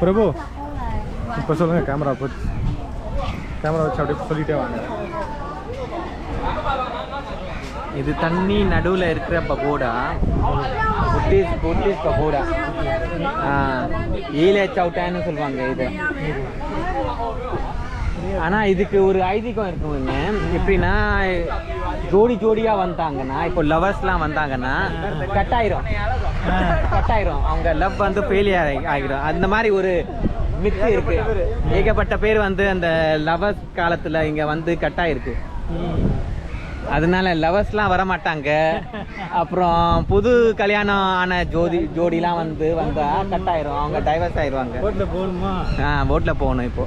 பிரபு இப்போ சொல்லுங்கள் கேமரா போச்சு கேமரா வச்சு அப்படியே சொல்லிட்டே வாங்க. இது தண்ணி நடுவில் இருக்கிற பகோடா. புத்திஸ் புத்திஸ் பகோடா. ஈலே சவுட்டான்னு சொல்லுவாங்க இது. ஆனால் இதுக்கு ஒரு ஐதீகம் இருக்குங்க எப்படின்னா ஜோடி ஜோடியாக வந்தாங்கன்னா இப்போ லவர்ஸ்லாம் வந்தாங்கன்னா கட் ஆயிரும் கட் ஆயிரும் அவங்க லவ் வந்து ஃபெயிலியர் ஆகிடும் அந்த மாதிரி ஒரு மித்து இருக்கு. ஏகப்பட்ட பேர் வந்து அந்த லவர்ஸ் காலத்தில் இங்கே வந்து கட் ஆயிருக்கு அதனால லவர்ஸ்லாம் வர மாட்டாங்க அப்புறம் புது கல்யாணம் ஆன ஜோடி ஜோடிலாம் வந்து வந்தா கட் ஆயிரும் அவங்க டைவர்ஸ் ஆயிடுவாங்க ரோட்டில் போகணுமா? ஆ போட்டில் போகணும் இப்போ.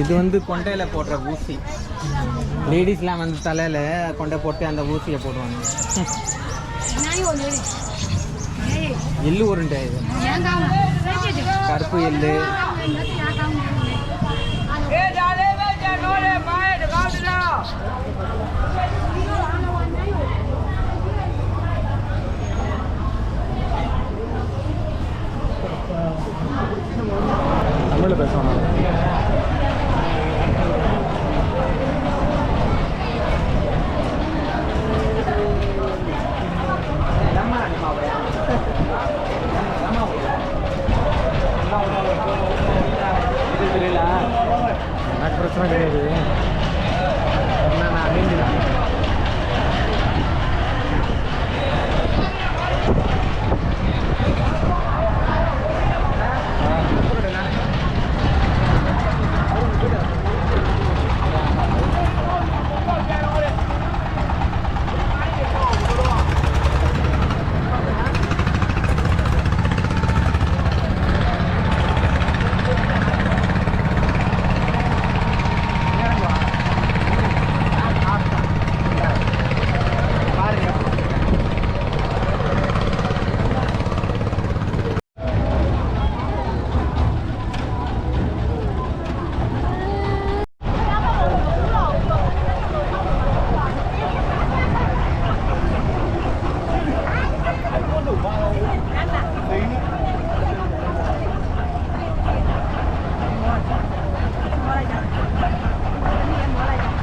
இது வந்து கொண்டையில் போடுற ஊசி. லேடிஸ்லாம் வந்து தலையில் கொண்டை போட்டு அந்த ஊசியை போடுவாங்க. எள்ளு உருண்டை இது. கருப்பு எள்ளு. தமிழில் பேசணும் எனக்கு பிரச்சனை கிடையாது நான் நீந்திடலாம்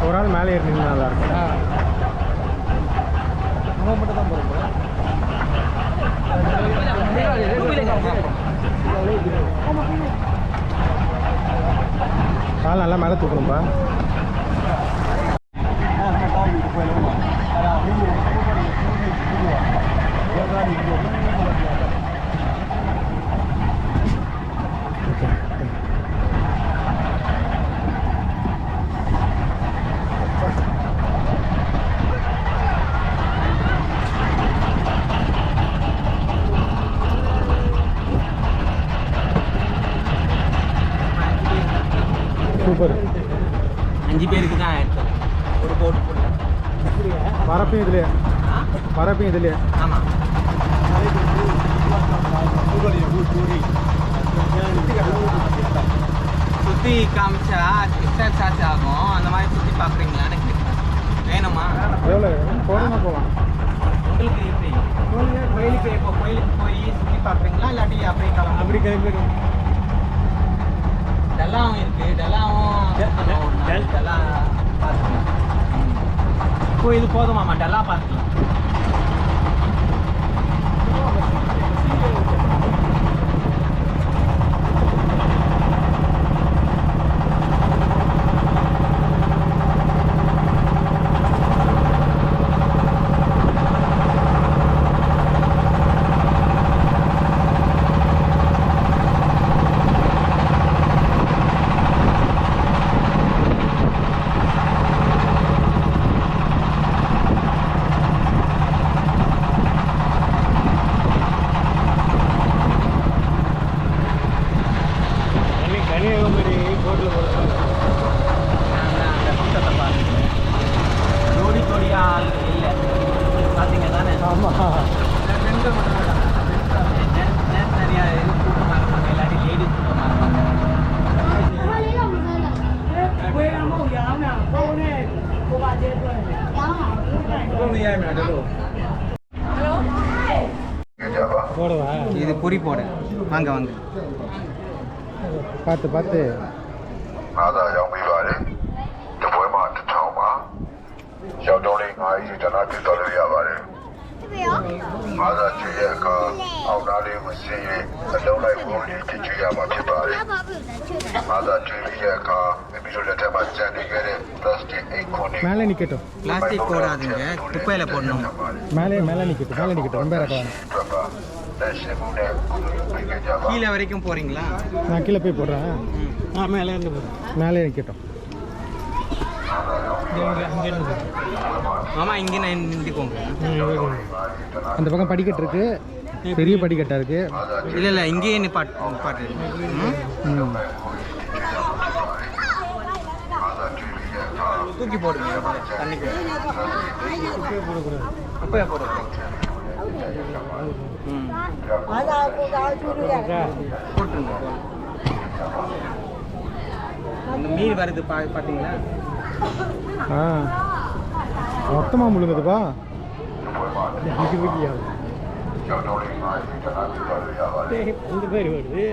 ஒரு ஆள் மேலே ஏறி நின்று நல்லா இருக்கும் நம்ம மட்டும் தான் போகிறோம் கால் நல்லா மேலே தூக்கணும்ப்பா சூப்பர் அஞ்சு பேருக்கு தான் எடுத்தோம் ஒரு போட் வரப்பையும் இதுலையே வரப்பையும் இதுலையே ஆமாம் சுற்றி காமிச்சா எக்ஸ்ட்ரா சார்ஜ் ஆகும். அந்த மாதிரி சுற்றி பார்க்குறீங்களான்னு கேட்குறேன் வேணுமா? எவ்வளோ போகணுமா போகலாம் உங்களுக்கு எப்படி? கோயிலுக்கு இப்போ கோயிலுக்கு போய் சுற்றி பார்க்குறீங்களா? இல்லாட்டி அப்படியே கிளம்ப அப்படி கிளம்பிடும் டெல்லாவும் இருக்கு. டெல்லாவும் டெ- டெ- டெல்- டெல்லா பார்த்துக்கலாம். வீடியோ அந்த பக்கத்தை பார்த்துக்கிறோம் ஜோடி ஜோடியாக ஆள் இல்லை பார்த்தீங்க தானே ஆமாம் பெண்கள் மட்டும் ஜென்ஸ் போடுவா இது பொறி போடு. வாங்க வாங்க. பார்த்து பார்த்து. ငါးသာရောက်ပြီးပါလေတပွဲမှာတစ်ထောင်ပါရောက်တော့လေးငါးကြီးတနာပြတော်လို့ရပါတယ်ငါးသာချေရဲ့အခါအောက်သားလေးမစင်းရင်အလုံးလိုက်ပုံလေးချချရမှာဖြစ်ပါတယ်ငါးသာချေရဲ့အခါမိမိတို့လက်ထက်မှာကြံနေခဲ့တဲ့ plastic အိတ်ခွန်တွေ மேலே நிற்கட்டும் பிளாஸ்டிக் போடாதீங்க குப்பையில் போடணும் மேலே மேலே நிற்கட்டும் மேலே நிற்கட்டும் ரொம்ப இறக்கலாம் အတွက်ပါလက်ရှိမှုနဲ့ပြင်ကြပါ கீழே வரைக்கும் போகிறீங்களா நான் கீழே போய் போடுறேன் ஆ மேலே இருந்து மேலே நிற்கட்டும் மாமா இங்கே நான் நின்றுக்கோங்க அந்த பக்கம் படிக்கட்டு இருக்கு பெரிய படிக்கட்டா இருக்கு இல்லை இல்லை இங்கேயே நிப்பாட்டு நிப்பாட்டு ம் ம். தூக்கி போடுங்க தண்ணிக்கு குப்பையை போடுங்க ம் போட்டுருங்க அந்த மீன் வருது பா பார்த்தீங்களா ஆ. மொத்தமாக முழுங்குதுப்பா. இது விக்கியா ரெண்டு பேர் வருது.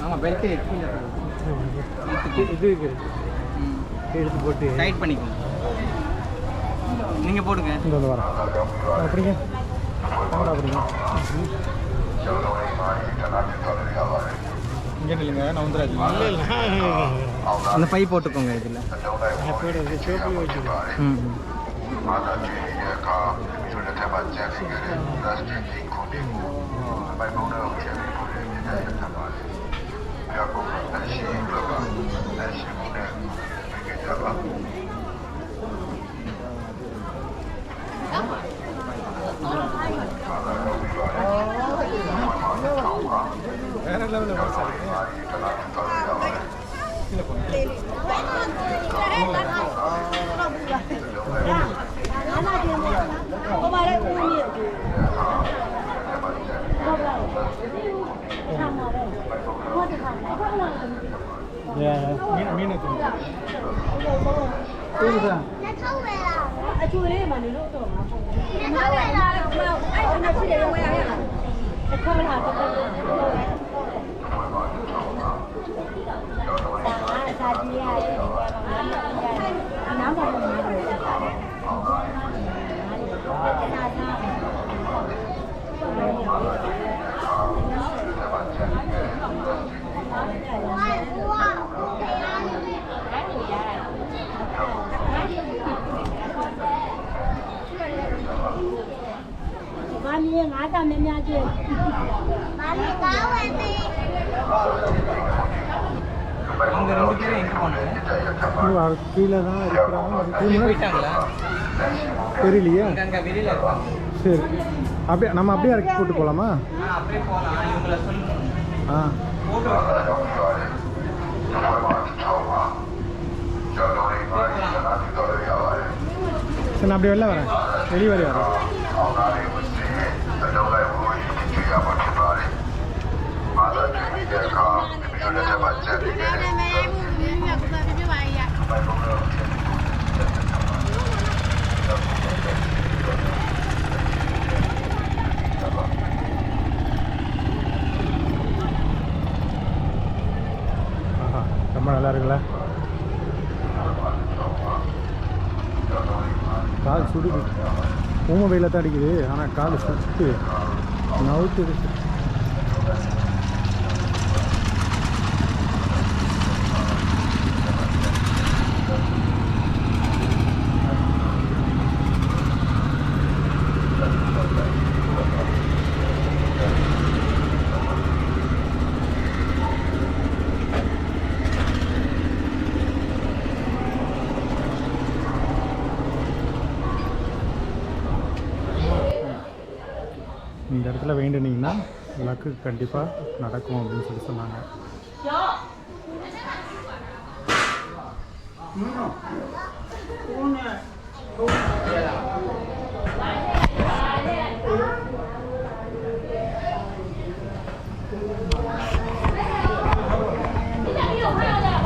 ஆமாம் பெல்ட்டு எடுத்து போட்டு. டைட் பண்ணிக்கோங்க. நீங்கள் போடுங்க. இங்கே வந்து வரேன். அப்படிங்க அப்படிங்க இங்கே இல்லைங்க நான் வந்துடாது இல்லை இல்லை. அந்த பை போட்டுக்கோங்க இதில். ம் ம். Yeah, yeah. Minute, minute. Who's that? လက်ထောက်ဝယ်လာအချိုလေးမှလည်းလို့တော့မှာပေါ့လက်ထောက်ဝယ်လာတော့အဲ့ဒါနဲ့ဖြစ်တယ်ဝယ်ရရလားအခေါ်လာတော့ Tata mmemeaje? அவங்க ரெண்டு பேரும் எங்க போனாங்க கீழே தான் இருக்கிறாங்க போயிட்டாங்களா தெரியலையே அங்கே வெளியில் சரி. அப்படியே நம்ம அப்படியே இறக்கி கூட்டு போகலாமா அப்படியே போகலாம் இவங்கள சொல்லி ஆ. சரி நான் அப்படியே வெளில வரேன். வெளியே வரேன் ரொம்ப நல்லா இருக்குல்ல? கால் சுடுது. ஊம வெயில தான் அடிக்குது. ஆனால் கால் சுட்டு நவுத்துது. இடத்துல வேண்டுனீங்கன்னா லக்கு கண்டிப்பாக நடக்கும் அப்படின்னு சொல்லி சொன்னாங்க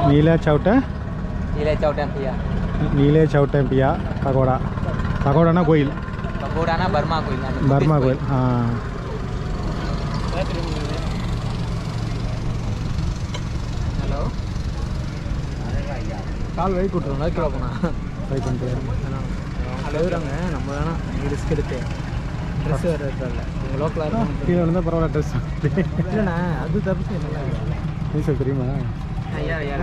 नीला चौट नीले चौटन पिया नीले चौटन पिया पकौड़ा पकौड़ा ना गोइल पकौड़ा ना बर्मा गोइल बर्मा गोइल हाँ ஆ ஹலோ? கால் வழி கூட்டுறோம் லைக்கில் போனா. ட்ரை பண்ணிட்டு எழுதுறாங்க நம்ம வேணாம் ரிஸ்க் எடுத்து. ட்ரெஸ் வேறு இருக்கல நீங்கள் லோக்கலாக இருக்கும் கீழே விழுந்தா பரவாயில்ல ட்ரெஸ் இல்லைண்ணா அது தப்பு நல்லா நீ சொல் தெரியுமா? ஐயா ஐயா